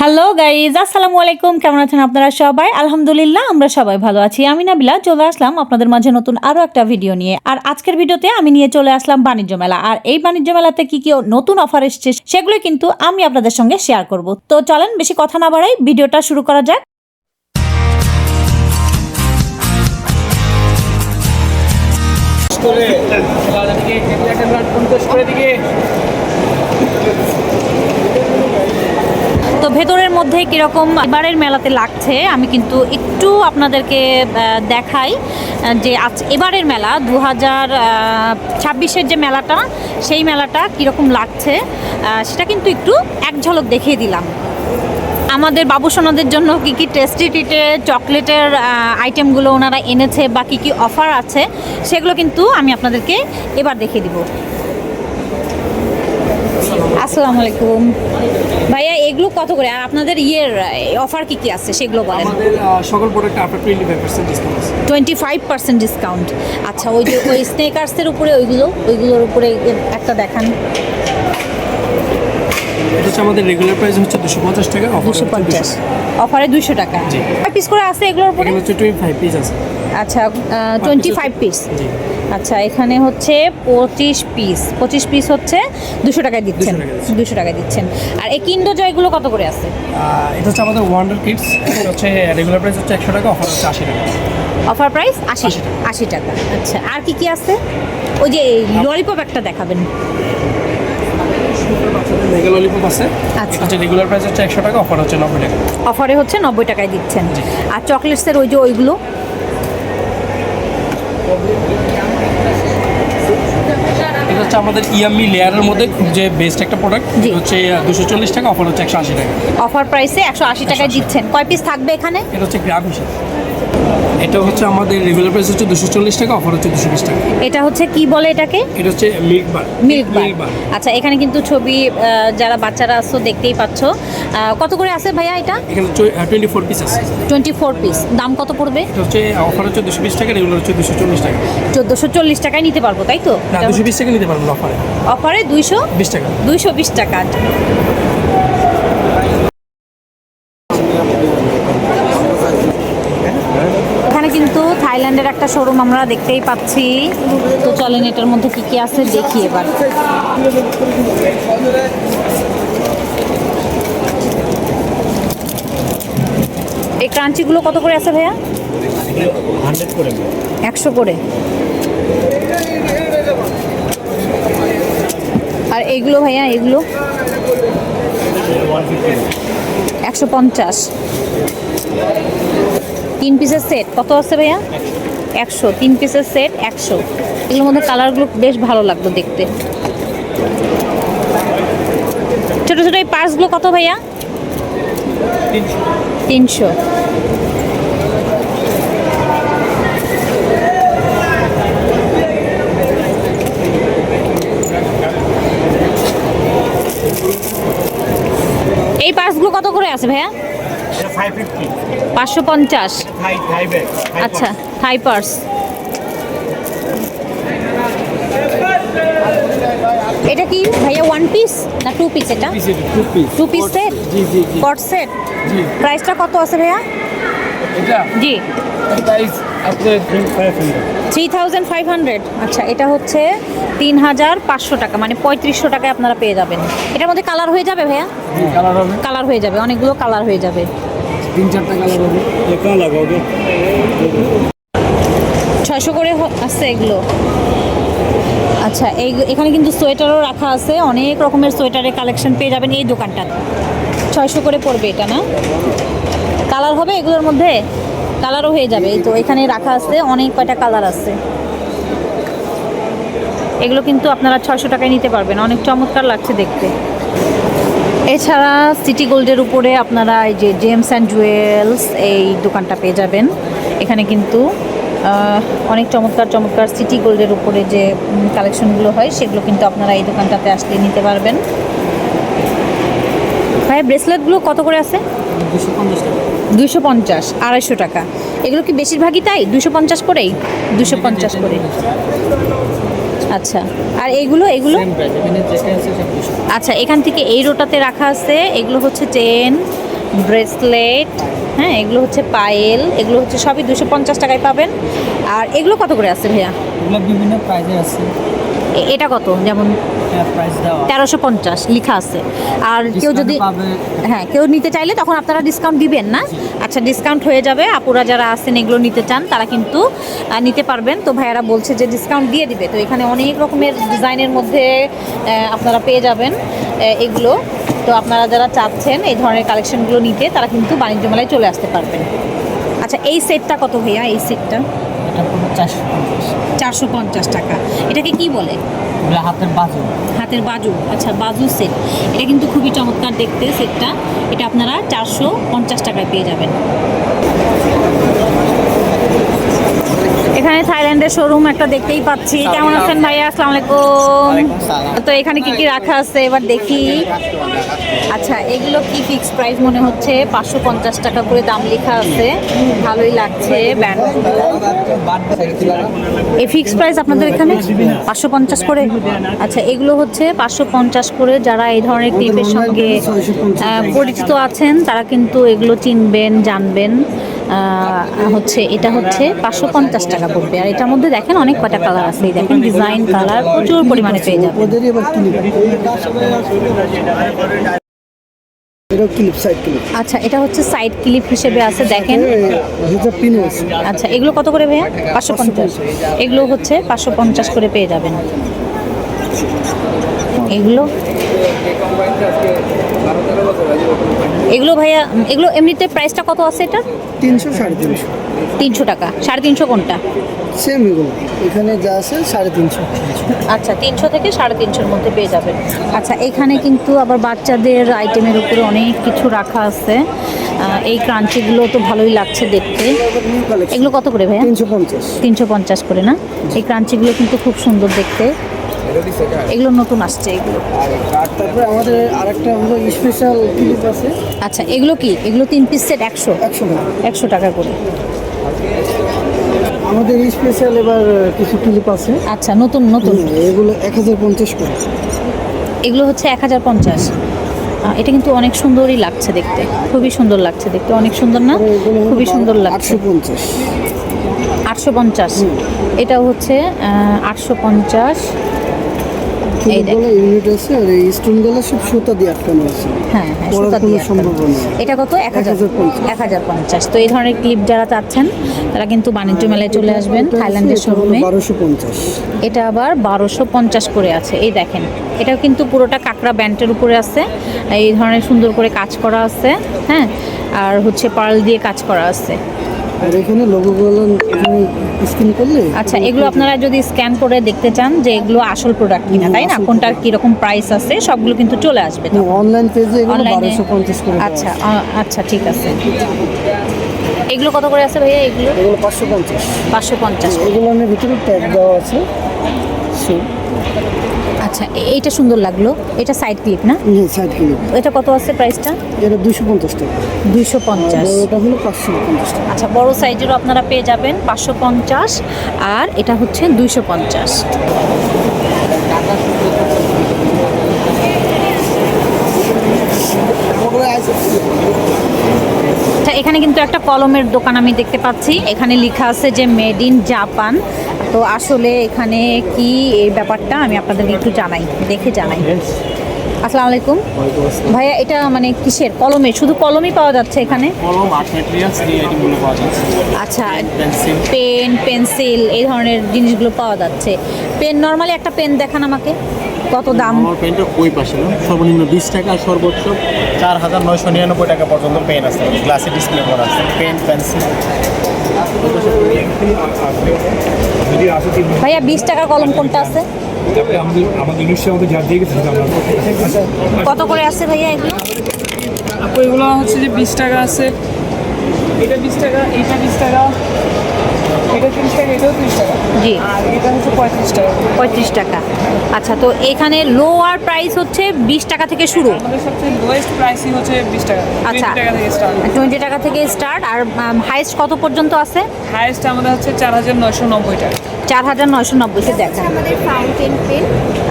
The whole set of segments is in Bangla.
হ্যালো গাইজ আসসালামু আলাইকুম কেমন আছেন আপনারা সবাই? আলহামদুলিল্লাহ, আমরা সবাই ভালো আছি। আমি নাবিলা, চলে আসলাম আপনাদের মাঝে নতুন আরও একটা ভিডিও নিয়ে। আর আজকের ভিডিওতে আমি নিয়ে চলে আসলাম বাণিজ্য মেলা। আর এই বাণিজ্য মেলাতে কি কি নতুন অফার এসছে, সেগুলো কিন্তু আমি আপনাদের সঙ্গে শেয়ার করব। তো চলেন, বেশি কথা না বাড়াই ভিডিওটা শুরু করা যাক। করে দিকে ভেতরের মধ্যে কীরকম এবারের মেলাতে লাগছে, আমি কিন্তু একটু আপনাদেরকে দেখাই যে আজ এবারের মেলা দু হাজার ছাব্বিশের যে মেলাটা, সেই মেলাটা কীরকম লাগছে সেটা কিন্তু একটু এক ঝলক দেখিয়ে দিলাম। আমাদের বাবুসোনাদের জন্য কি কি টেস্টি টিটে চকলেটের আইটেমগুলো ওনারা এনেছে বা কী কী অফার আছে, সেগুলো কিন্তু আমি আপনাদেরকে এবার দেখিয়ে দিব। আসসালামু আলাইকুম। ভাইয়া এগুলো কত করে? আর আপনাদের ইয়ের অফার কি কি আছে সেগুলো বলেন। আমাদের সকল প্রোডাক্টে আপনার টোয়েন্টি ফাইভ পার্সেন্ট ডিসকাউন্ট আছে। টোয়েন্টি ফাইভ পার্সেন্ট ডিসকাউন্ট আচ্ছা ওই যে ওই স্নেকার্সের উপরে ওইগুলো ওইগুলোর উপরে একটা দেখান। এটা হচ্ছে আমাদের রেগুলার প্রাইস হচ্ছে দুশো পঞ্চাশ টাকা পঞ্চাশ। 200 অফারে দুশো টাকা। জি। পিস করে আছে এগুলোর উপরে? হচ্ছে টোয়েন্টি ফাইভ পিস আছে। আচ্ছা টোয়েন্টি ফাইভ পিস জি। আচ্ছা এখানে হচ্ছে পঁচিশ পিস। পঁচিশ পিস হচ্ছে দুশো টাকায় দিচ্ছেন। 200 টাকায় দিচ্ছি। দুশো টাকায় দিচ্ছেন। আর এই কিন্ডো জয়গুলো কত করে আছে? এটা হচ্ছে আমাদের ওয়ান্ডার কিডস হচ্ছে রেগুলার প্রাইস হচ্ছে একশো টাকা অফার হচ্ছে আশি টাকা। অফার প্রাইস আশি 80 টাকা। আশি টাকা। আচ্ছা আর কি কি আছে? ওই যে ললিপপ একটা দেখাবেন। মেগা ললিপপ আছে। আচ্ছা। হচ্ছে রেগুলার প্রাইস হচ্ছে একশো টাকা অফার হচ্ছে নব্বই টাকা। অফারে হচ্ছে নব্বই টাকায় দিচ্ছেন। আর চকলেটসের ওই যে ওইগুলো? এটা হচ্ছে আমাদের ইয়ামি লেয়ারের মধ্যে খুব যে বেস্ট একটা প্রোডাক্ট হচ্ছে দুশো চল্লিশ টাকা অফার হচ্ছে একশো আশি টাকা। অফার প্রাইসে একশো আশি টাকায় দিচ্ছেন। কয় পিস থাকবে এখানে? এটা হচ্ছে গ্রাম হিসাবে। এটা হচ্ছে আমাদের রেগুলার প্রাইস হচ্ছে দুশো চল্লিশ টাকা অফার হচ্ছে দুশো বিশ টাকা। এটা হচ্ছে কি বলে এটাকে? এটা হচ্ছে মিল্ক বার মিল্ক বার আচ্ছা এখানে কিন্তু ছবি যারা বাচ্চারা আসছো দেখতেই পাচ্ছ। কত করে আছে ভাইয়া এটা? এখানে টোয়েন্টি ফোর পিস আছে। টোয়েন্টি ফোর পিস দাম কত পড়বে? এটা হচ্ছে অফার হচ্ছে দুশো বিশ টাকা রেগুলার হচ্ছে দুশো চল্লিশ টাকা। চোদ্দোশো চল্লিশ টাকায় নিতে পারব তাই তো? দুশো বিশ টাকা নিতে পারবেন অফারে অফারে দুইশো? বিশ টাকা। দুইশো বিশ টাকা এখানে কিন্তু থাইল্যান্ডের একটা শোরুম আমরা দেখতেই পাচ্ছি। তো চলেন এটার মধ্যে কি কি আছে দেখি এবার। এই ক্রাঞ্চিগুলো কত করে আছে ভাইয়া? একশো করে। আর এইগুলো ভাইয়া এগুলো? একশো পঞ্চাশ। তিন পিসের সেট কত আছে ভাইয়া? একশো তিন পিসের সেট একশো। এগুলোর মধ্যে কালারগুলো বেশ ভালো লাগল দেখতে। ছোটো ছোটো এই পার্সগুলো কত ভাইয়া? তিনশো। এই পার্সগুলো কত করে আছে ভাইয়া? পাঁচশো পঞ্চাশ। আচ্ছা। থাই পার্স এটা কি ভাইয়া ওয়ান পিস না টু পিস এটা? টু পিস সেট জি জি জি। কট সেট জি। প্রাইসটা কত আছে ভাইয়া? এটা? জি। থ্রি থাউজেন্ড ফাইভ হান্ড্রেড আচ্ছা এটা হচ্ছে তিন হাজার পাঁচশো টাকা মানে পঁয়ত্রিশশো টাকায় আপনারা পেয়ে যাবেন। এটার মধ্যে কালার হয়ে যাবে ভাইয়া? কালার হবে। কালার হয়ে যাবে অনেকগুলো কালার হয়ে যাবে। তিন চারটা কালার হবে। ছয়শো করে আছে এগুলো। আচ্ছা এই এখানে কিন্তু সোয়েটারও রাখা আছে। অনেক রকমের সোয়েটারের কালেকশন পেয়ে যাবেন এই দোকানটাতে। ছয়শো করে পড়বে এটা, না? কালার হবে এগুলোর মধ্যে? কালারও হয়ে যাবে। তো, এখানে রাখা আছে, অনেক কয়টা কালার আছে। এগুলো কিন্তু আপনারা ছয়শো টাকায় নিতে পারবেন। অনেক চমৎকার লাগছে দেখতে। এছাড়া সিটি গোল্ডের উপরে আপনারা এই যে জেমস অ্যান্ড জুয়েলস এই দোকানটা পেয়ে যাবেন। এখানে কিন্তু অনেক চমৎকার চমৎকার সিটি গোল্ডের উপরে যে কালেকশনগুলো হয় সেগুলো কিন্তু আপনারা এই দোকানটাতে আসলে নিতে পারবেন। ভাই ব্রেসলেটগুলো কত করে আছে? দুশো পঞ্চাশ আড়াইশো টাকা। এগুলো কি বেশিরভাগই তাই? দুশো পঞ্চাশ করেই? দুশো পঞ্চাশ করে আচ্ছা আর এইগুলো এগুলো? আচ্ছা এখান থেকে এই রোটাতে রাখা আছে। এগুলো হচ্ছে চেন ব্রেসলেট হ্যাঁ এগুলো হচ্ছে পায়েল, এগুলো হচ্ছে সবই দুশো পঞ্চাশ টাকায় পাবেন। আর এগুলো কত করে আছে ভাইয়া? বিভিন্ন প্রাইজে আছে। এটা কত? যেমন তেরোশো পঞ্চাশ লেখা আছে। আর কেউ যদি হ্যাঁ কেউ নিতে চাইলে তখন আপনারা ডিসকাউন্ট দিবেন না। আচ্ছা ডিসকাউন্ট হয়ে যাবে। আপুরা যারা আছেন এগুলো নিতে চান তারা কিন্তু নিতে পারবেন। তো ভাইয়ারা বলছে যে ডিসকাউন্ট দিয়ে দিবে। তো এখানে অনেক রকমের ডিজাইনের মধ্যে আপনারা পেয়ে যাবেন এগুলো। তো আপনারা যারা চাচ্ছেন এই ধরনের কালেকশনগুলো নিতে তারা কিন্তু বাণিজ্য মেলায় চলে আসতে পারবেন। আচ্ছা এই সেটটা কত ভাইয়া? এই সেটটা এটা চারশো পঞ্চাশ। চারশো পঞ্চাশ টাকা। এটাকে কি বলে? হাতের বাজু। হাতের বাজু। আচ্ছা বাজু সেট এটা কিন্তু খুবই চমৎকার দেখতে সেটটা এটা আপনারা চারশো পঞ্চাশ টাকায় পেয়ে যাবেন। এখানে থাইল্যান্ডের শোরুম একটা দেখতেই পাচ্ছি। কেমন আছেন ভাইয়া? আসসালামু আলাইকুম। তো এখানে কি কি রাখা আছে? এবার দেখি। আচ্ছা এগুলো কি ফিক্স প্রাইস মনে হচ্ছে? পাঁচশো পঞ্চাশ টাকা করে দাম লেখা আছে। ভালোই লাগছে এই ফিক্স প্রাইস আপনাদের এখানে? পাঁচশো পঞ্চাশ করে? আচ্ছা এগুলো হচ্ছে পাঁচশো পঞ্চাশ করে যারা এই ধরনের ক্লিপের সঙ্গে পরিচিত আছেন তারা কিন্তু এগুলো চিনবেন জানবেন। হচ্ছে, এটা হচ্ছে পাঁচশো পঞ্চাশ টাকা পড়বে। আর এটার মধ্যে দেখেন অনেক কটা কালার আছে। দেখেন ডিজাইন কালার প্রচুর পরিমাণে পেয়ে ক্লিপ আচ্ছা এটা হচ্ছে সাইড ক্লিপ হিসেবে আছে, দেখেন। আচ্ছা এগুলো কত করে ভাইয়া? পাঁচশো পঞ্চাশ। এগুলো হচ্ছে পাঁচশো পঞ্চাশ করে পেয়ে যাবেন। এগুলো এগুলো ভাইয়া এগুলো এমনিতে প্রাইসটা কত আছে এটা? তিনশো সাড়ে তিনশো। তিনশো টাকা। সাড়ে তিনশো কোনটা? সেম এগুলো। এখানে যা আছে সাড়ে তিনশো। আচ্ছা তিনশো থেকে সাড়ে তিনশোর মধ্যে পেয়ে যাবেন। আচ্ছা এখানে কিন্তু আবার বাচ্চাদের আইটেমের উপরে অনেক কিছু রাখা আছে। এই ক্রাঞ্চিগুলো তো ভালোই লাগছে দেখতে। এগুলো কত করে ভাইয়া? তিনশো পঞ্চাশ। তিনশো পঞ্চাশ করে না? এই ক্রাঞ্চিগুলো কিন্তু খুব সুন্দর দেখতে। এগুলো নতুন আসছে এগুলো। আর তারপরে আমাদের আরেকটা হলো স্পেশাল ক্লিপ আছে। আচ্ছা এগুলো কি? এগুলো তিন পিস সেট একশো? একশো টাকা। একশো টাকা করে। আমাদের স্পেশাল এবার কিছু ক্লিপ আছে। আচ্ছা নতুন নতুন। এগুলো এক হাজার পঞ্চাশ করে। এগুলো হচ্ছে এক হাজার পঞ্চাশ। এটা কিন্তু অনেক সুন্দরই লাগছে দেখতে। খুবই সুন্দর লাগছে দেখতে। অনেক সুন্দর না? খুবই সুন্দর লাগছে। পঞ্চাশ। আটশো পঞ্চাশ। এটাও হচ্ছে আটশো পঞ্চাশ। এই দেখ ক্লিপগুলো ইউনিট আছে আর এই স্টোনগুলো সব সুতা দিয়ে আটকানো আছে। হ্যাঁ হ্যাঁ সুতা দিয়ে। এটা কত? এক হাজার। এক হাজার পঞ্চাশ। তো এই ধরনের ক্লিপ যারা চাচ্ছেন তারা কিন্তু বাণিজ্য মেলায় চলে আসবেন থাইল্যান্ডের শোরুমে বারোশো পঞ্চাশ। এটা আবার বারোশো পঞ্চাশ করে আছে। এই দেখেন এটাও কিন্তু পুরোটা কাঁকড়া ব্যান্ডের উপরে আছে। এই ধরনের সুন্দর করে কাজ করা আছে হ্যাঁ? আর হচ্ছে পার্ল দিয়ে কাজ করা আছে। আর এখানে লোগোগুলো এখানে স্ক্যান করলে আচ্ছা এগুলো আপনারা যদি স্ক্যান করে দেখতে চান যে এগুলো আসল প্রোডাক্ট কিনা তাই না? কোনটার কীরকম প্রাইস আছে সবগুলো কিন্তু চলে আসবে। অনলাইন পেজে এগুলো অনলাইনে বারোশো পঞ্চাশ করে আচ্ছা আচ্ছা ঠিক আছে। এগুলো কত করে আছে ভাইয়া এগুলো? এগুলো পাঁচশো পঞ্চাশ। পাঁচশো পঞ্চাশ। এগুলো ভিতরে ট্যাগ দেওয়া আছে। আচ্ছা এইটা সুন্দর লাগল। এটা সাইড ক্লিপ না? সাইড ক্লিপ এটা কত আছে প্রাইসটা এটা দুশো পঞ্চাশ টাকা। দুইশো পঞ্চাশ। এটা হলো পাঁচশো পঞ্চাশ টাকা। আচ্ছা বড় সাইজেরও আপনারা পেয়ে যাবেন পাঁচশো পঞ্চাশ আর এটা হচ্ছে দুইশো পঞ্চাশ। এখানে কিন্তু একটা কলমের দোকান আমি দেখতে পাচ্ছি। এখানে লেখা আছে যে মেড ইন জাপান তো আসলে এখানে কি এই ব্যাপারটা আমি আপনাদেরকে একটু জানাই দেখে জানাই। আসসালামু আলাইকুম। ভাইয়া এটা মানে কিসের? কলমের শুধু কলমই পাওয়া যাচ্ছে এখানে? কলম আর্ট ম্যাটেরিয়ালস এই আইটেমগুলো পাওয়া যাচ্ছে। আচ্ছা পেন পেন্সিল। এই ধরনের জিনিসগুলো পাওয়া যাচ্ছে। পেন নর্মালি একটা পেন দেখান আমাকে। কত দাম? আমার পেনটা ওই পাশে না। সর্বনিম্ন বিশ টাকা আর সর্বোচ্চ চার হাজার নয়শো নিরানব্বই টাকা পর্যন্ত পেন আছে। গ্লাসে ডিসপ্লে করা আছে। Pen pencil. ভাইয়া বিশ টাকার কলম কোনটা আছে? তারপরে আমাদের আমাদের আমাদের যা দিয়ে গেছে আমরা কত করে আছে ভাইয়া এগুলো? আপু এগুলো হচ্ছে যে বিশ টাকা আছে। এটা বিশ টাকা এইটা বিশ টাকা এটা তিরিশ টাকা এটাও তিরিশ টাকা। জি। আর এটা হচ্ছে পঁয়ত্রিশ টাকা। পঁয়ত্রিশ টাকা। আচ্ছা তো এখানে লোয়ার প্রাইস হচ্ছে বিশ টাকা থেকে শুরু। আমাদের সবচেয়ে লোয়েস্ট প্রাইসই হচ্ছে বিশ টাকা। আচ্ছা 20 টাকা থেকে স্টার্ট টোয়েন্টি টাকা থেকে স্টার্ট আর হাইস্ট কত পর্যন্ত আছে? হাইয়েস্ট আমাদের হচ্ছে চার হাজার নয়শো নব্বই টাকা। চার হাজার নয়শো নব্বইতে দেখা আমাদের ফাউন্টেন পেন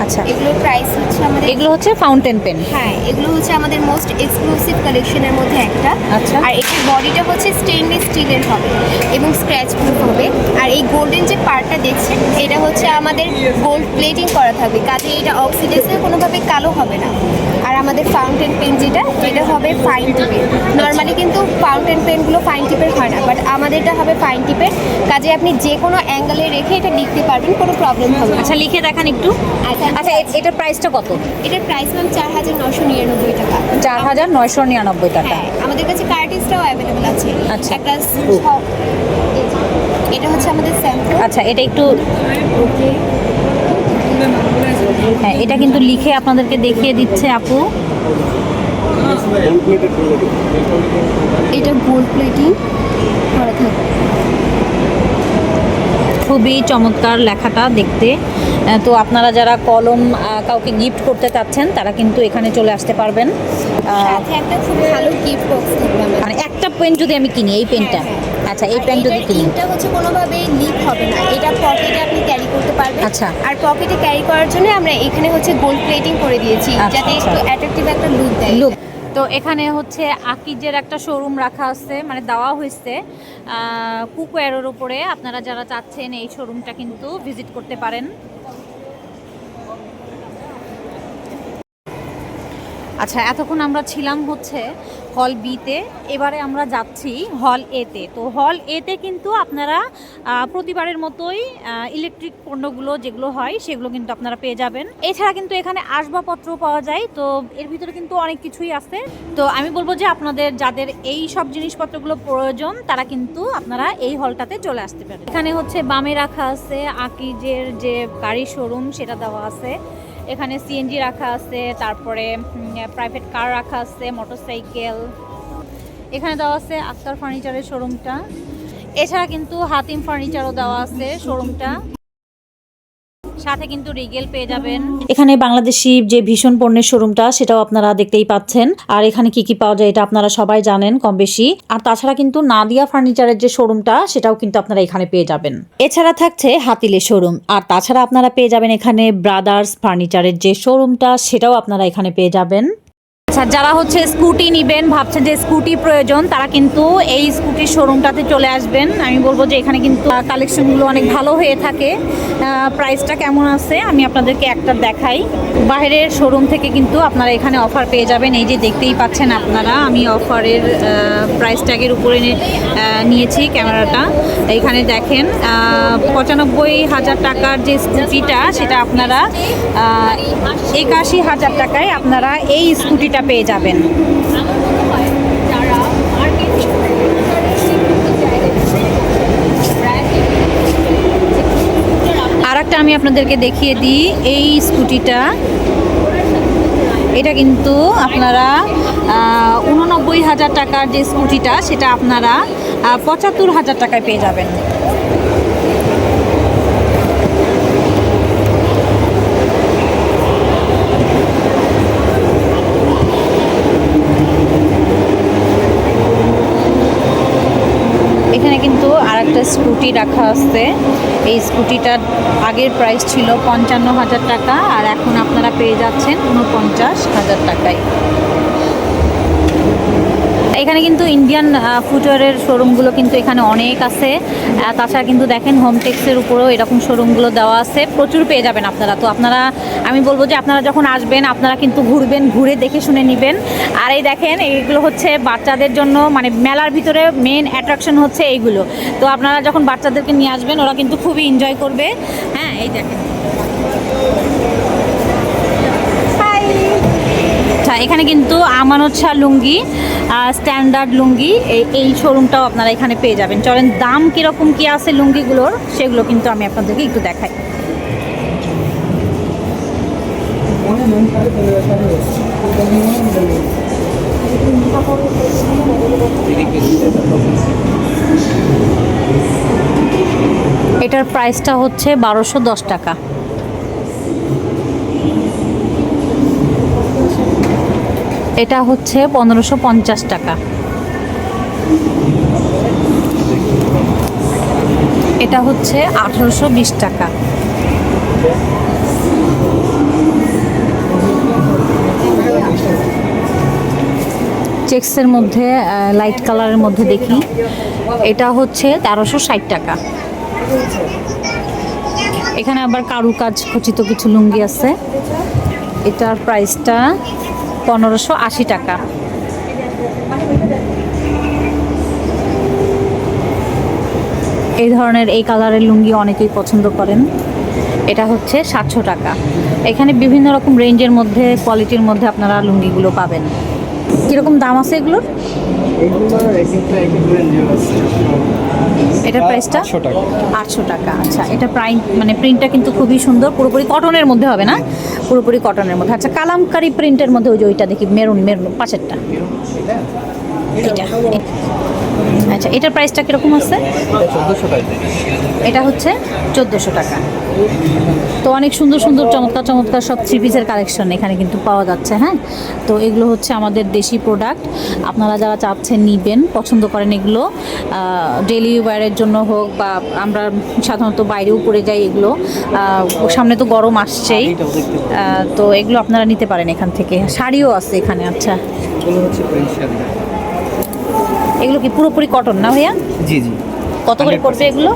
আচ্ছা। এগুলোর প্রাইস হচ্ছে আমাদের এগুলো হচ্ছে ফাউন্টেন পেন হ্যাঁ এগুলো হচ্ছে আমাদের মোস্ট এক্সক্লুসিভ কালেকশনের মধ্যে একটা। আচ্ছা। আর এটার বডিটা হচ্ছে স্টেনলেস স্টিলের হবে এবং স্ক্র্যাচ প্রুফ হবে। আর এই গোল্ডেন যে পার্টটা দেখছেন এটা হচ্ছে আমাদের গোল্ড প্লেটিং করা থাকবে। কাজে এটা অক্সিডেন্সে কোনোভাবে কালো হবে না। আমাদের ফাউন্টেন পেন যেটা এটা হবে ফাইন টিপের নর্মালি কিন্তু ফাউন্টেন পেনগুলো ফাইন টিপের হয় না বাট আমাদেরটা হবে ফাইন টিপের কাজে আপনি যে কোনো অ্যাঙ্গেলে রেখে এটা লিখতে পারবেন কোনো প্রবলেম হবে না। আচ্ছা লিখে দেখান একটু। আচ্ছা, আচ্ছা এটার প্রাইসটা কত? এটার প্রাইস ম্যাম চার হাজার নশো নিরানব্বই টাকা। চার হাজার নয়শো নিরানব্বই টাকা। হ্যাঁ আমাদের কাছে কার্টিসটাও অ্যাভেলেবেল আছে। আচ্ছা। একটা এটা হচ্ছে আমাদের স্যাম্পল আচ্ছা এটা একটু হ্যাঁ এটা কিন্তু লিখে আপনাদেরকে দেখিয়ে দিচ্ছে আপু। এটা গোল্ড প্লেটিং করা খুবই চমৎকার লেখাটা দেখতে। তো আপনারা যারা কলম কাউকে গিফট করতে চাচ্ছেন তারা কিন্তু এখানে চলে আসতে পারবেন। একটা খুব ভালো গিফট বক্স মানে একটা পেন যদি আমি কিনি এই পেনটা আচ্ছা এই পেন যদি কিনি ইনটা হচ্ছে কোনোভাবে লিক হবে না। এটা পকেটে আপনি ক্যারি করতে পারবেন। আচ্ছা। আর পকেটে ক্যারি করার জন্য আমরা এখানে হচ্ছে গোল্ড প্লেটিং করে দিয়েছি আচ্ছা, যাতে আচ্ছা। একটু অ্যাট্রাকটিভ একটা লুক দেয়। লুক তো এখানে হচ্ছে আকিজের একটা শোরুম রাখা আছে মানে দেওয়া হয়েছে। কুকু এরোর উপরে আপনারা যারা চাচ্ছেন এই শোরুমটা কিন্তু ভিজিট করতে পারেন। আচ্ছা এতক্ষণ আমরা ছিলাম হচ্ছে হল বিতে এবারে আমরা যাচ্ছি হল এতে তো। হল এতে কিন্তু আপনারা প্রতিবারের মতোই ইলেকট্রিক পণ্যগুলো যেগুলো হয়, সেগুলো কিন্তু আপনারা পেয়ে যাবেন। এছাড়া কিন্তু এখানে আসবাবপত্র পাওয়া যায়। তো এর ভিতরে কিন্তু অনেক কিছুই আছে। তো আমি বলব যে আপনাদের যাদের এই সব জিনিসপত্রগুলো প্রয়োজন, তারা কিন্তু আপনারা এই হলটাতে চলে আসতে পারেন। এখানে হচ্ছে বামে রাখা আছে, আকিজের যে গাড়ি শোরুম, সেটা দেওয়া আছে। এখানে সিএনজি রাখা আছে, তারপরে প্রাইভেট কার রাখা আছে মোটরসাইকেল এখানে দেওয়া আছে আক্তার ফার্নিচারের শোরুমটা এছাড়া কিন্তু হাতিম ফার্নিচারও দেওয়া আছে শোরুমটা সাথে কিন্তু রিগেল পেয়ে যাবেন। এখানে বাংলাদেশি যে ভীষণ পণ্যের শোরুমটা, সেটাও আপনারা দেখতেই পাচ্ছেন। আর এখানে কি কি পাওয়া যায়, এটা আপনারা সবাই জানেন কম বেশি। আর তাছাড়া কিন্তু নাদিয়া ফার্নিচারের যে শোরুমটা, সেটাও কিন্তু আপনারা এখানে পেয়ে যাবেন। এছাড়া থাকছে হাতিলে শোরুম। আর তাছাড়া আপনারা পেয়ে যাবেন এখানে ব্রাদার্স ফার্নিচারের যে শোরুমটা, সেটাও আপনারা এখানে পেয়ে যাবেন। আচ্ছা যারা হচ্ছে স্কুটি নেবেন ভাবছেন যে স্কুটি প্রয়োজন, তারা কিন্তু এই স্কুটির শোরুমটাতে চলে আসবেন। আমি বলব যে এখানে কিন্তু কালেকশনগুলো অনেক ভালো হয়ে থাকে। প্রাইসটা কেমন আছে, আমি আপনাদেরকে একটা দেখাই। বাইরের শোরুম থেকে কিন্তু আপনারা এখানে অফার পেয়ে যাবেন। এই যে দেখতেই পাচ্ছেন আপনারা, আমি অফারের প্রাইস ট্যাগের উপরে নিয়েছি ক্যামেরাটা। এখানে দেখেন পঁচানব্বই হাজার টাকার যে স্কুটিটা, সেটা আপনারা একাশি হাজার টাকায় আপনারা এই স্কুটিটা পেয়ে যাবেন। আর একটা আমি আপনাদেরকে দেখিয়ে দিই এই স্কুটিটা। এটা কিন্তু আপনারা উননব্বই হাজার টাকার যে স্কুটিটা সেটা আপনারা পঁচাত্তর হাজার টাকায় পেয়ে যাবেন। এখানে কিন্তু আর একটা স্কুটি রাখা আছে। এই স্কুটিটার আগের প্রাইস ছিল পঞ্চান্ন হাজার টাকা, আর এখন আপনারা পেয়ে যাচ্ছেন উনপঞ্চাশ হাজার টাকায়। এখানে কিন্তু ইন্ডিয়ান ফুটওয়ারের শোরুমগুলো কিন্তু এখানে অনেক আছে। তাছাড়া কিন্তু দেখেন হোমটেক্সের উপরেও এরকম শোরুমগুলো দেওয়া আছে। প্রচুর পেয়ে যাবেন আপনারা। তো আপনারা আমি বলব যে আপনারা যখন আসবেন আপনারা কিন্তু ঘুরবেন ঘুরে দেখে শুনে নেবেন। আর এই দেখেন এইগুলো হচ্ছে বাচ্চাদের জন্য মানে মেলার ভিতরে মেন অ্যাট্রাকশন হচ্ছে এইগুলো। তো আপনারা যখন বাচ্চাদেরকে নিয়ে আসবেন ওরা কিন্তু খুবই এনজয় করবে। হ্যাঁ এই দেখেন। আচ্ছা এখানে কিন্তু আমানত শাহ লুঙ্গি। স্ট্যান্ডার্ড লুঙ্গি, এই- শোরুমটাও আপনারা এখানে পেয়ে যাবেন। চলেন, দাম কীরকম কী আছে লুঙ্গিগুলোর, সেগুলো কিন্তু আমি আপনাদেরকে একটু দেখাই। এটার প্রাইসটা হচ্ছে বারোশো দশ টাকা। এটা হচ্ছে পনেরোশো পঞ্চাশ টাকা। এটা হচ্ছে আঠারোশো বিশ টাকা। চেক্সের মধ্যে লাইট কালারের মধ্যে দেখি। এটা হচ্ছে তেরোশো ষাট টাকা। এখানে আবার কারুকাজ খচিত কিছু লুঙ্গি আছে। এটার প্রাইসটা পনেরোশো আশি টাকা। এই ধরনের এই কালারের লুঙ্গি অনেকেই পছন্দ করেন। এটা হচ্ছে সাতশো টাকা। এখানে বিভিন্ন রকম রেঞ্জের মধ্যে, কোয়ালিটির মধ্যে আপনারা লুঙ্গিগুলো পাবেন। কীরকম দাম আছে এগুলোর? এটার প্রাইসটা আটশো টাকা। আটশো টাকা আচ্ছা। এটা প্রাইম মানে প্রিন্টটা কিন্তু খুবই সুন্দর। পুরোপুরি কটনের মধ্যে হবে না? পুরোপুরি কটনের মধ্যে। আচ্ছা কালামকারি প্রিন্টের মধ্যে ওই যে ওইটা দেখি মেরুন মেরুন পাশেরটা। এটা আচ্ছা এটার প্রাইসটা কীরকম আছে? এটা হচ্ছে চোদ্দোশো টাকা। তো অনেক সুন্দর সুন্দর চমৎকার চমৎকার সব থ্রি পিসের কালেকশন এখানে কিন্তু পাওয়া যাচ্ছে হ্যাঁ? তো এগুলো হচ্ছে আমাদের দেশি প্রোডাক্ট আপনারা যারা চাচ্ছেন নিবেন পছন্দ করেন এগুলো ডেলি ওয়্যারের জন্য হোক বা আমরা সাধারণত বাইরেও পরে যাই এগুলো সামনে তো গরম আসছেই তো এগুলো আপনারা নিতে পারেন এখান থেকে। শাড়িও আছে এখানে আচ্ছা। এগুলো কি পুরোপুরি কটন না ভাইয়া? জি জি। কত করে পড়বে এগুলো?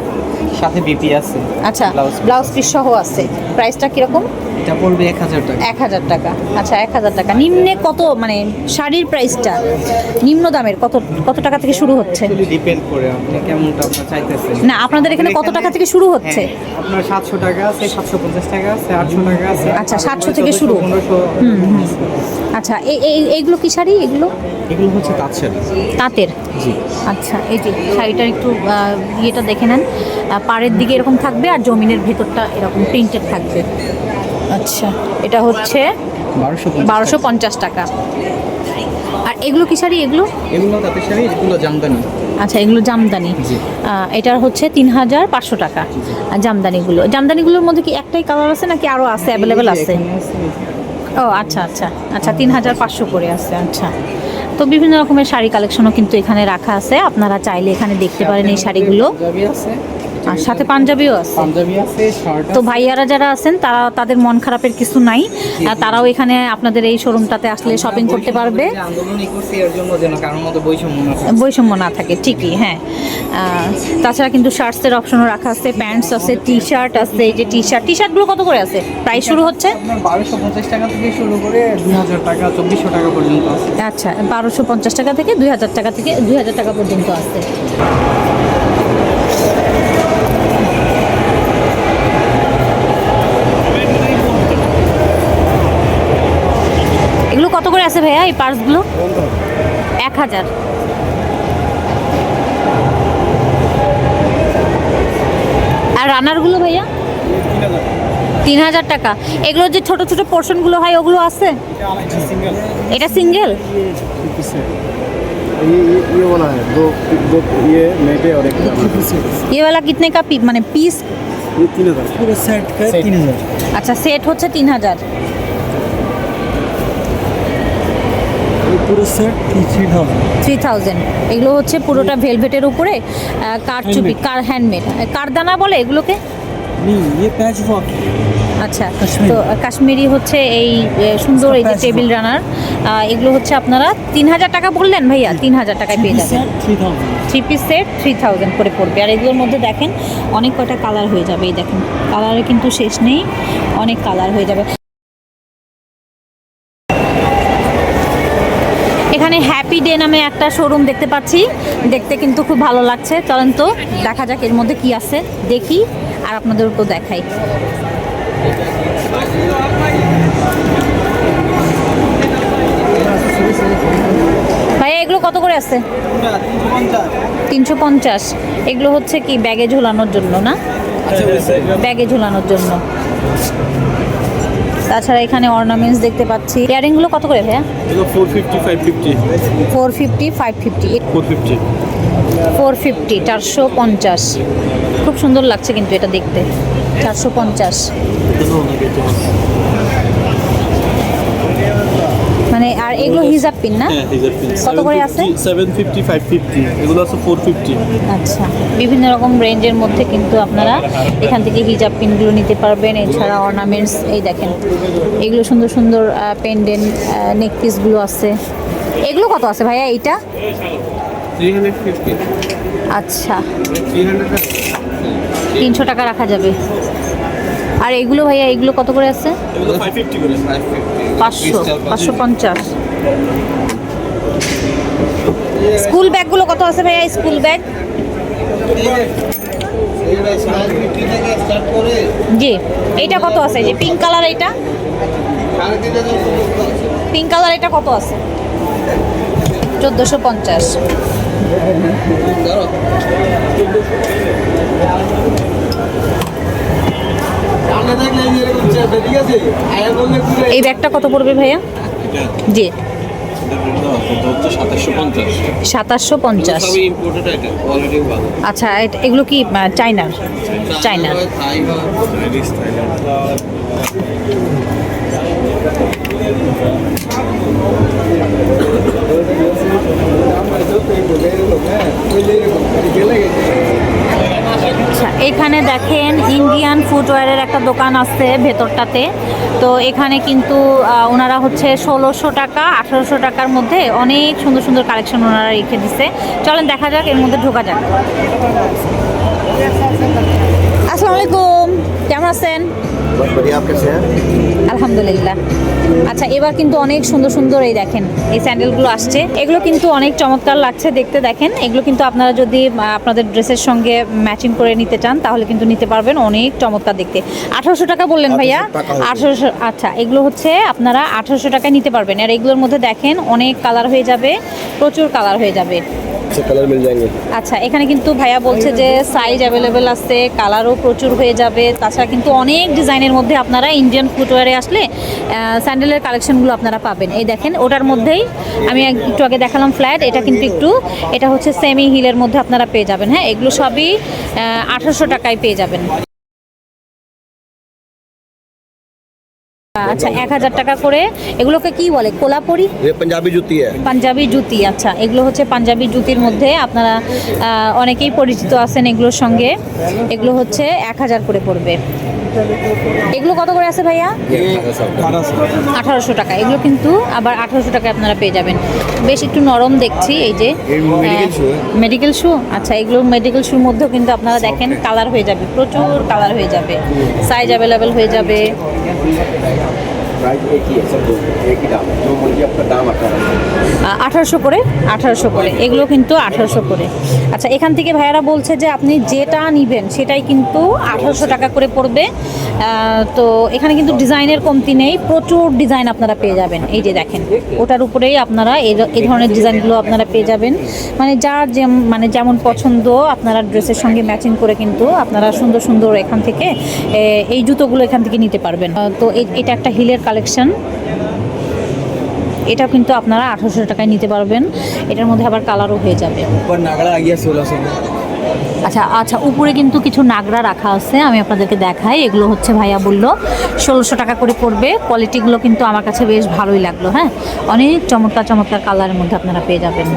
সাথে বিপি আছে আচ্ছা ব্লাউজ পিস সহ আছে। প্রাইসটা কীরকম? এটা পড়বে এক হাজার টাকা। এক হাজার টাকা। আচ্ছা এক হাজার টাকা। নিম্নে কত মানে শাড়ির প্রাইসটা? নিম্ন দামের কত কত টাকা থেকে শুরু হচ্ছে? ডিপেন্ড করে আপনি কেমনটা আপনার চাইতেছেন। না আপনাদের এখানে কত টাকা থেকে শুরু হচ্ছে? হ্যাঁ, আপনার সাতশো টাকা আছে সাতশো পঞ্চাশ টাকা আছে আটশো টাকা আছে আচ্ছা, 700 থেকে শুরু। পনেরোশো আচ্ছা এই এই- এইগুলো কি শাড়ি? এগুলো? এগুলো হচ্ছে তাঁত শাড়ি। তাঁতের? জি। আচ্ছা এই যে শাড়িটার একটু ইয়েটা দেখে নেন। পাড়ের দিকে এরকম থাকবে আর জমিনের ভেতরটা এরকম প্রিন্টেড থাকবে। আচ্ছা। এটা হচ্ছে বারোশো বারোশো পঞ্চাশ টাকা। আর এগুলো কি শাড়ি এগুলো? এগুলো তাঁতের শাড়ি এগুলো জামদানি। আচ্ছা এগুলো জামদানি। এটার হচ্ছে তিন হাজার পাঁচশো টাকা। আর জামদানিগুলো। জামদানিগুলোর মধ্যে কি একটাই কালার আছে নাকি আরও আছে অ্যাভেলেবেল আছে? ও আচ্ছা আচ্ছা। আচ্ছা তিন হাজার পাঁচশো করে আছে আচ্ছা। তো বিভিন্ন রকমের শাড়ি কালেকশনও কিন্তু এখানে রাখা আছে। আপনারা চাইলে এখানে দেখতে পারেন এই শাড়িগুলো। আর সাথে পাঞ্জাবিও আছে। পাঞ্জাবি আছে শার্ট তো ভাইয়ারা যারা আছেন তারা তাদের মন খারাপের কিছু নাই। তারাও এখানে আপনাদের এই শোরুমটাতে আসলে শপিং করতে পারবে। বৈষম্য না থাকে। বৈষম্য না থাকে ঠিকই হ্যাঁ। তাছাড়া কিন্তু শার্টসের অপশনও রাখা আছে প্যান্টস আছে টি শার্ট আছে এই যে টি শার্ট টি শার্টগুলো কত করে আছে? প্রাইস শুরু হচ্ছে? আপনার বারোশো পঞ্চাশ টাকা থেকে শুরু করে দুই হাজার টাকা চব্বিশশো টাকা পর্যন্ত আছে। আচ্ছা বারোশো পঞ্চাশ টাকা থেকে দুই হাজার টাকা থেকে দুই হাজার টাকা পর্যন্ত আছে এগুলো কত করে আছে ভাইয়া এই পার্সগুলো এক হাজার আর রানারগুলো ভাইয়া তিন হাজার টাকা এগুলো যে ছোট ছোট পোর্শনগুলো হয় ওগুলো আছে এটা সিঙ্গেল ये ये ये वाला है दो दो ये नेटे और एक ये वाला कितने का पी মানে পিস ये तीन हज़ार পুরো সেট का तीन हजार আচ্ছা সেট হচ্ছে তিন হাজার পুরো সেট 3000 এগুলো হচ্ছে পুরোটা ভেলভেটের উপরে কারচুপি কার হ্যান্ডমেড কারদানা বলে এগুলোকে? আচ্ছা তো কাশ্মীরি হচ্ছে এই সুন্দর এই যে টেবিল রানার এগুলো হচ্ছে আপনারা তিন হাজার টাকা বললেন ভাইয়া? তিন হাজার টাকায় পেয়ে যাবেন। Three piece set three thousand করে পড়বে। আর এগুলোর মধ্যে দেখেন অনেক কয়টা কালার হয়ে যাবে। এই দেখেন কালারে কিন্তু শেষ নেই অনেক কালার হয়ে যাবে। এখানে হ্যাপি ডে নামে একটা শোরুম দেখতে পাচ্ছি। দেখতে কিন্তু খুব ভালো লাগছে। চলেন তো দেখা যাক এর মধ্যে কি আছে। দেখি আর আপনাদেরকেও দেখাই। ভাইয়া এগুলো কত করে আছে? তিনশো পঞ্চাশ। এগুলো হচ্ছে কি ব্যাগে ঝোলানোর জন্য না? ব্যাগে ঝোলানোর জন্য। তাছাড়া এখানে অর্নামেন্টস দেখতে পাচ্ছি। ইয়ারিংগুলো কত করে ভাইয়া? Four 450 fifty four fifty five fifty four fifty four fifty চারশো পঞ্চাশ। খুব সুন্দর লাগছে কিন্তু এটা দেখতে। চারশো পঞ্চাশ। মানে আর এগুলো হিজাব পিন না? হ্যাঁ হিজাব পিন। কত করে আছে? সেভেন ফিফটি ফাইভ ফিফটি এগুলো আছে ফোর ফিফটি আচ্ছা বিভিন্ন রকম রেঞ্জের মধ্যে কিন্তু আপনারা এখান থেকে হিজাব পিনগুলো নিতে পারবেন। এছাড়া অর্নামেন্টস এই দেখেন এগুলো সুন্দর সুন্দর পেন্ডেন্ট নেক পিসগুলো আছে। এগুলো কত আছে ভাইয়া এইটা? থ্রি হান্ড্রেড ফিফটি আচ্ছা। থ্রি হান্ড্রেড তিনশো টাকা রাখা যাবে। আর এগুলো ভাইয়া এগুলো কত করে আছে? এগুলো ফাইভ ফিফটি করে ফাইভ ফিফটি পাঁচশো পাঁচশো। পঞ্চাশ। স্কুল ব্যাগগুলো কত আছে ভাইয়া স্কুল ব্যাগ? জি এইটা কত আছে? যে পিঙ্ক কালার এটা পিঙ্ক কালার এটা কত আছে? চোদ্দোশো পঞ্চাশ। এই ব্যাগটা কত পড়বে ভাইয়া জি সাতাশশো পঞ্চাশ আচ্ছা এগুলো কি চাইনার চাইনার আচ্ছা এখানে দেখেন ইন্ডিয়ান ফুটওয়্যারের একটা দোকান আছে ভেতরটাতে। তো এখানে কিন্তু ওনারা হচ্ছে ষোলোশো টাকা, আঠারোশো টাকার মধ্যে অনেক সুন্দর সুন্দর কালেকশন ওনারা রেখে দিছে। চলেন দেখা যাক, এর মধ্যে ঢোকা যাক। আসসালামু আলাইকুম, কেমন আছেন? আলহামদুলিল্লাহ। আচ্ছা এবার কিন্তু অনেক সুন্দর সুন্দর এই দেখেন এই স্যান্ডেলগুলো আসছে। এগুলো কিন্তু অনেক চমৎকার লাগছে দেখতে দেখেন। এগুলো কিন্তু আপনারা যদি আপনাদের ড্রেসের সঙ্গে ম্যাচিং করে নিতে চান তাহলে কিন্তু নিতে পারবেন অনেক চমৎকার দেখতে। আঠারোশো টাকা বললেন ভাইয়া? আঠারোশো আচ্ছা এগুলো হচ্ছে আপনারা আঠারোশো টাকায় নিতে পারবেন। আর এগুলোর মধ্যে দেখেন অনেক কালার হয়ে যাবে প্রচুর কালার হয়ে যাবে। আচ্ছা এখানে কিন্তু ভাইয়া বলছে যে সাইজ অ্যাভেলেবেল আছে কালারও প্রচুর হয়ে যাবে। তাছাড়া কিন্তু অনেক ডিজাইনের মধ্যে আপনারা ইন্ডিয়ান ফুটওয়ারে আসলে স্যান্ডেলের কালেকশনগুলো আপনারা পাবেন। এই দেখেন, ওটার মধ্যেই আমি একটু আগে দেখালাম ফ্ল্যাট এটা কিন্তু একটু, এটা হচ্ছে সেমি হিলের মধ্যে আপনারা পেয়ে যাবেন। হ্যাঁ এগুলো সবই আঠারোশো টাকায় পেয়ে যাবেন। আচ্ছা এক হাজার টাকা করে। এগুলোকে কি বলে? কোলাপরি পাঞ্জাবি জুতি পাঞ্জাবি জুতি আচ্ছা। এগুলো হচ্ছে পাঞ্জাবি জুতির মধ্যে আপনারা অনেকেই পরিচিত আছেন এগুলোর সঙ্গে। এগুলো হচ্ছে এক হাজার করে পড়বে। এগুলো কত করে আছে ভাইয়া? আঠারোশো টাকা। এগুলো কিন্তু আবার আঠারোশো টাকায় আপনারা পেয়ে যাবেন। বেশ একটু নরম দেখছি এই যে মেডিকেল শু আচ্ছা এগুলো মেডিকেল শুর মধ্যেও কিন্তু আপনারা দেখেন কালার হয়ে যাবে প্রচুর কালার হয়ে যাবে। সাইজ অ্যাভেলেবেল হয়ে যাবে। ี้ยคุณจะเป็นไงครับ আঠারোশো করে আঠারোশো করে। এগুলো কিন্তু আঠারোশো করে। আচ্ছা এখান থেকে ভাইয়ারা বলছে যে আপনি যেটা নিবেন সেটাই কিন্তু আঠারোশো টাকা করে পড়বে। তো এখানে কিন্তু ডিজাইনের কমতি নেই। প্রচুর ডিজাইন আপনারা পেয়ে যাবেন। এই যে দেখেন, ওটার উপরেই আপনারা এই ধরনের ডিজাইনগুলো আপনারা পেয়ে যাবেন। মানে যার যে মানে যেমন পছন্দ, আপনারা ড্রেসের সঙ্গে ম্যাচিং করে কিন্তু আপনারা সুন্দর সুন্দর এখান থেকে এই জুতোগুলো এখান থেকে নিতে পারবেন। তো এটা একটা হিলের কালেকশান এটা কিন্তু আপনারা আঠারোশো টাকায় নিতে পারবেন। এটার মধ্যে আবার কালারও হয়ে যাবে। আচ্ছা আচ্ছা উপরে কিন্তু কিছু নাগরা রাখা আছে আমি আপনাদেরকে দেখাই। এগুলো হচ্ছে ভাইয়া বলল ষোলোশো টাকা করে পড়বে। কোয়ালিটিগুলো কিন্তু আমার কাছে বেশ ভালোই লাগল হ্যাঁ? অনেক চমৎকার চমৎকার কালারের মধ্যে আপনারা পেয়ে যাবেন।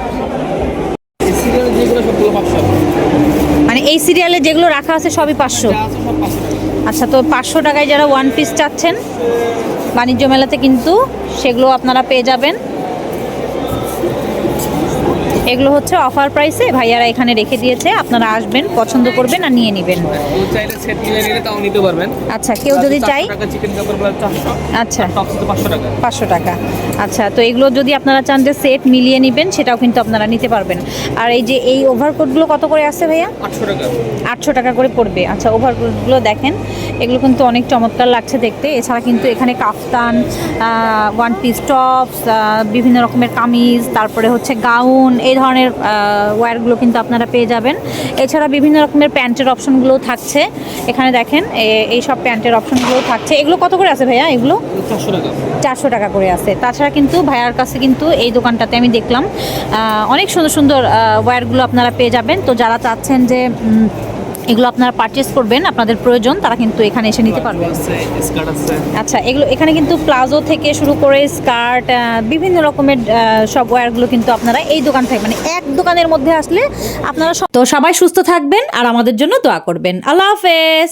মানে এই সিরিয়ালে যেগুলো রাখা আছে সবই পাঁচশো। আচ্ছা তো পাঁচশো টাকায় যারা ওয়ান পিস চাচ্ছেন, বাণিজ্য মেলাতে কিন্তু সেগুলো আপনারা পেয়ে যাবেন। এগুলো হচ্ছে অফার প্রাইসে ভাইয়ারা এখানে রেখে দিয়েছে। আপনারা আসবেন পছন্দ করবেন আর নিয়ে নেবেন। আচ্ছা কেউ যদি চাই আচ্ছা। পাঁচশো টাকা। পাঁচশো টাকা। আচ্ছা তো এগুলো যদি আপনারা চান যে সেট মিলিয়ে নেবেন সেটাও কিন্তু আপনারা নিতে পারবেন। আর এই যে এই ওভারকোটগুলো কত করে আছে ভাইয়া? আটশো টাকা। আটশো টাকা করে পড়বে। আচ্ছা ওভারকোটগুলো দেখেন। এগুলো কিন্তু অনেক চমৎকার লাগছে দেখতে। এছাড়া কিন্তু এখানে কাফতান ওয়ান পিস টপস বিভিন্ন রকমের কামিজ তারপরে হচ্ছে গাউন এই ধরনের ওয়্যারগুলো কিন্তু আপনারা পেয়ে যাবেন। এছাড়া বিভিন্ন রকমের প্যান্টের অপশনগুলোও থাকছে। এখানে দেখেন এই সব প্যান্টের অপশনগুলো থাকছে। এগুলো কত করে আছে ভাইয়া এগুলো? চারশো টাকা করে আছে। তাছাড়া কিন্তু ভাইয়ার কাছে কিন্তু এই দোকানটাতে আমি দেখলাম অনেক সুন্দর সুন্দর ওয়্যারগুলো আপনারা পেয়ে যাবেন। তো যারা চাচ্ছেন যে এগুলো আপনারা পারচেস করবেন আপনাদের প্রয়োজন তারা কিন্তু এখানে এসে নিতে পারবেন আচ্ছা এগুলো এখানে কিন্তু প্লাজো থেকে শুরু করে স্কার্ট বিভিন্ন রকমের সব ওয়্যারগুলো কিন্তু আপনারা এই দোকান থেকে মানে এক দোকানের মধ্যে আসলে আপনারা তো সবাই সুস্থ থাকবেন আর আমাদের জন্য দোয়া করবেন। আল্লাহ হাফেজ।